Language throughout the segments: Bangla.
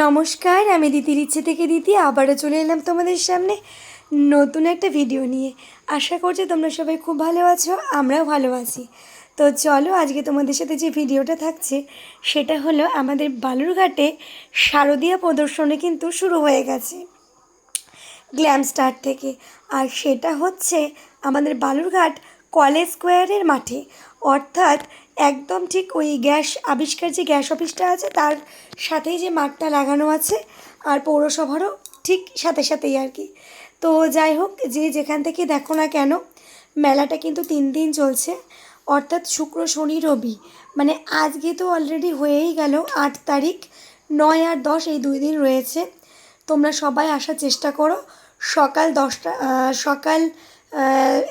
নমস্কার, আমি দিদির ইচ্ছে থেকে দিদি আবারও চলে এলাম তোমাদের সামনে নতুন একটা ভিডিও নিয়ে। আশা করছি তোমরা সবাই খুব ভালো আছো, আমরাও ভালো আছি। তো চলো, আজকে তোমাদের সাথে যে ভিডিওটা থাকছে, সেটা হলো আমাদের বালুরঘাটে শারদীয়া প্রদর্শনী কিন্তু শুরু হয়ে গেছে। গ্ল্যাম স্টার থেকে। আর সেটা হচ্ছে আমাদের বালুরঘাট কলেজ স্কোয়ারের মাঠে। অর্থাৎ একদম ঠিক ওই গ্যাস, আবিষ্কার যে গ্যাস অফিসটা আছে, তার সাথেই যে মাঠটা লাগানো আছে আর পৌরসভারও ঠিক সাথে সাথেই আর কি। তো যাই হোক, যে যেখান থেকে দেখো না কেন, মেলাটা কিন্তু তিন দিন চলছে। অর্থাৎ শুক্র, শনি, রবি মানে আজকে তো অলরেডি হয়েই গেল আট তারিখ, নয় আর দশ এই দুই দিন রয়েছে। তোমরা সবাই আসার চেষ্টা করো, সকাল দশটা সকাল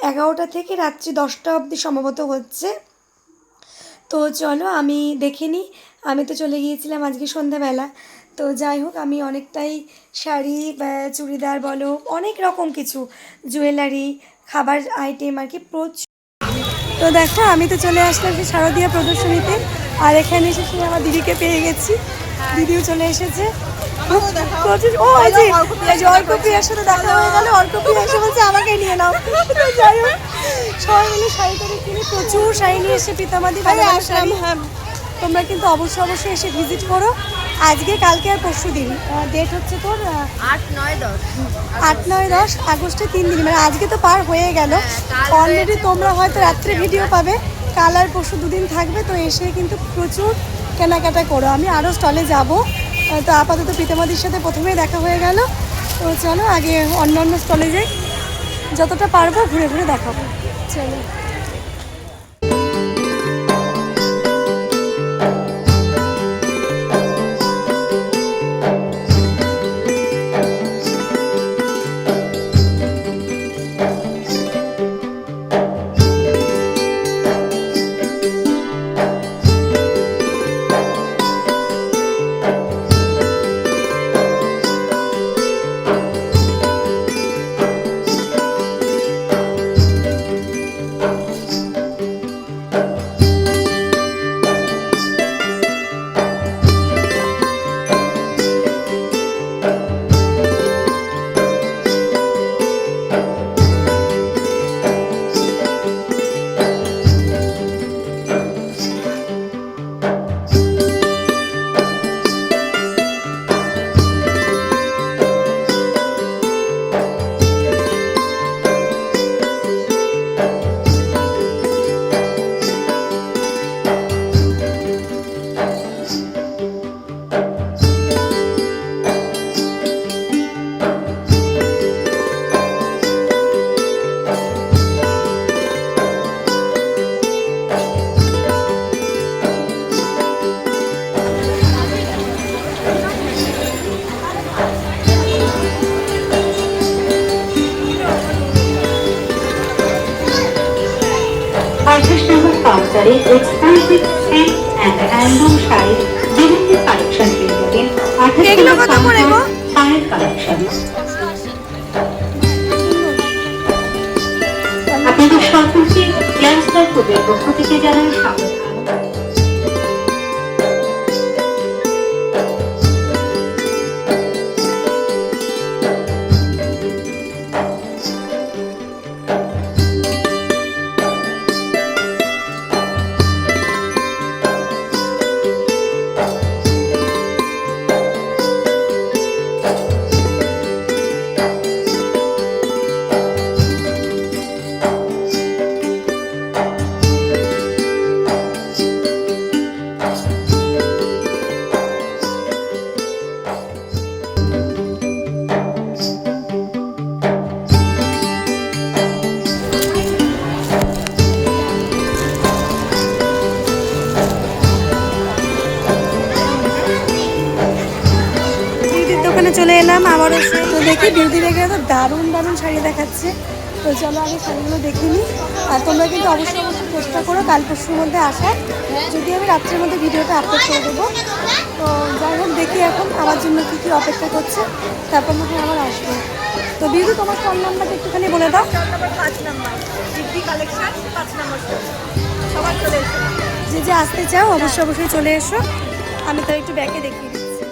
এগারোটা থেকে রাত্রি দশটা অবধি সম্ভবত হচ্ছে। তো চলো আমি দেখে নিই। আমি তো চলে গিয়েছিলাম আজকে সন্ধ্যাবেলা। তো যাই হোক আমি অনেকটাই শাড়ি বা চুড়িদার বলো অনেক রকম কিছু জুয়েলারি খাবার আইটেম আর কি প্রচুর তো দেখো আমি তো চলে আসলাম সেই শারদীয়া প্রদর্শনীতে। আর এখানে এসে শুনে আমার দিদিকে পেয়ে গেছি। দিদিও চলে এসেছে। ও এই যে অর্কপ্রিয়ার সাথে দেখা হয়ে গেল। অর্কপ্রিয়া এসে বলছে আমাকে নিয়ে নাও। যাই হোক সবাই মিলে শাড়ি টাড়ি কিনে প্রচুর শাড়ি নিয়ে এসে পিতামাদি ভালো শাড়ি হ্যাঁ। তোমরা কিন্তু অবশ্যই অবশ্যই এসে ভিজিট করো। আজকে কালকে আর পরশু দিন। ডেট হচ্ছে তোর আট নয় দশ। আট নয় দশ আগস্টে তিন দিন মানে আজকে তো পার হয়ে গেল। অলরেডি তোমরা হয়তো রাত্রে ভিডিও পাবে। কাল আর পরশু দুদিন থাকবে। তো এসে কিন্তু প্রচুর কেনাকাটা করো। আমি আরও স্টলে যাব। তো আপাতত পিতামাদির সাথে প্রথমেই দেখা হয়ে গেল। তো চলো আগে অন্য অন্য স্টলে যাই। যতটা পারব ঘুরে ঘুরে দেখাবো। চলো কাউন্টারে এক্সক্লুসিভ সিল্ক অ্যান্ড হ্যান্ডলুম শাড়ির বিভিন্ন কালেকশন পেয়ে যাবেন। আঠাশ শাড়ির কালেকশন আপনাদের সকলকে গ্ল্যান্সটার ক্লবের পক্ষ চলে এলাম আবারও তো দেখি বিউটি দেখে তো দারুণ দারুণ শাড়ি দেখাচ্ছে। তো চলো আগে শাড়িগুলো দেখে নিই। আর তোমরা কিন্তু অবশ্যই অবশ্যই চেষ্টা করো কাল পরশুর মধ্যে আসার। যদি আমি রাত্রের মধ্যে ভিডিওটা আপলোড করে দেবো। তো যাই হোক দেখি এখন আমার জন্য কী কী অপেক্ষা করছে। তারপর মধ্যে আবার আসব। তো বিউটি তোমার ফোন নাম্বারটা একটুখানি বলে দাও। পাঁচ নম্বর। কালেকশন পাঁচ নম্বর সবার চলে যে যে আসতে চাও অবশ্যই অবশ্যই চলে এসো। আমি তো একটু ব্যাকে দেখিয়ে দিচ্ছি।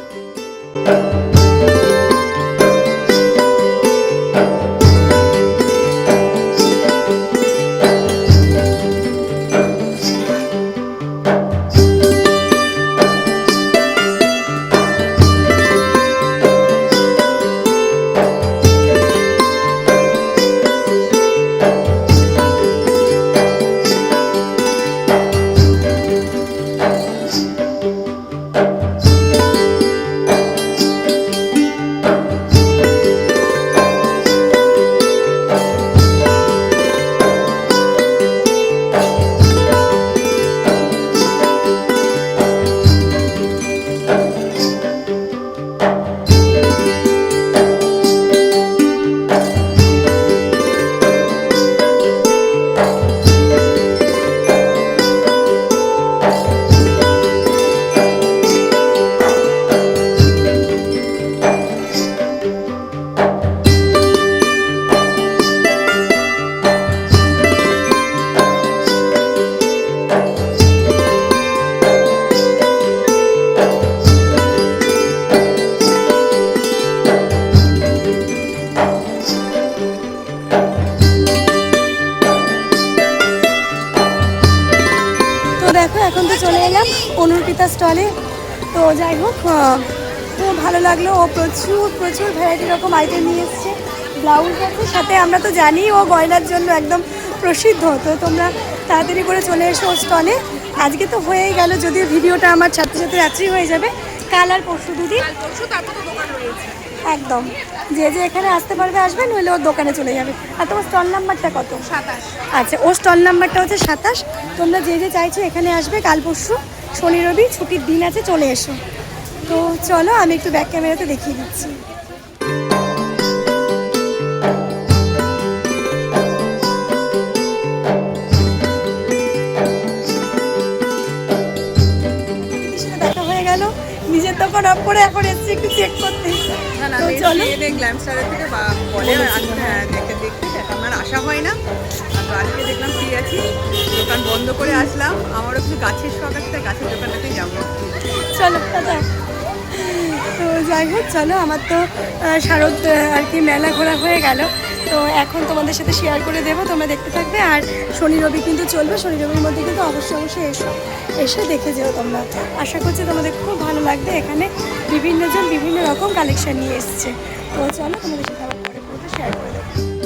তো অনুরপিতা স্টলে। তো যাই হোক খুব ভালো লাগল। ও প্রচুর প্রচুর ভ্যারাইটি রকম আইটেম নিয়ে এসছে। ব্লাউজ আছে সাথে আমরা তো জানি ও গয়নার জন্য একদম প্রসিদ্ধ। তো তোমরা তাড়াতাড়ি করে চলে এসো ও স্টলে। আজকে তো হয়েই গেল, যদিও ভিডিওটা আমার ছাত্রছাত্রী রাত্রি হয়ে যাবে। কাল আর পরশু দিদি একদম। যে যে এখানে আসতে পারবে আসবে নইলে ওর দোকানে চলে যাবে। আর তোমার স্টল নাম্বারটা কত? সাতাশ। আচ্ছা ওর স্টল নাম্বারটা হচ্ছে সাতাশ। তোমরা যে যে চাইছো এখানে আসবে কাল পরশু শনি রবি ছুটির দিন আছে চলে এসো। তো চলো আমি একটু ব্যাক ক্যামেরাতে দেখিয়ে দিচ্ছি। করে এখন এসছি একটু চেক করতে। তো চলো। স্টারের থেকে বা বলে হ্যাঁ দেখতে দেখতে দেখা আমার আসা হয় না। তো আজকে দেখলাম ফ্রি আছি। দোকান বন্ধ করে আসলাম। আমারও কিছু গাছের শখ আছে গাছের দোকানটাতেই যাব। চলো দাদা। তো যাই হোক চলো আমার তো শারদ আর কি মেলা ঘোরা হয়ে গেল। তো এখন তোমাদের সাথে শেয়ার করে দেবো, তোমরা দেখতে থাকবে। আর শনি রবি কিন্তু চলবে, শনি রবির মধ্যে কিন্তু অবশ্যই অবশ্যই এসো, এসে দেখে যেও তোমরা। আশা করছি তোমাদের খুব ভালো লাগবে। এখানে বিভিন্নজন বিভিন্ন রকম কালেকশন নিয়ে এসছে। তো চলো তোমাদের সাথে আবার পরে শেয়ার করে দেবো।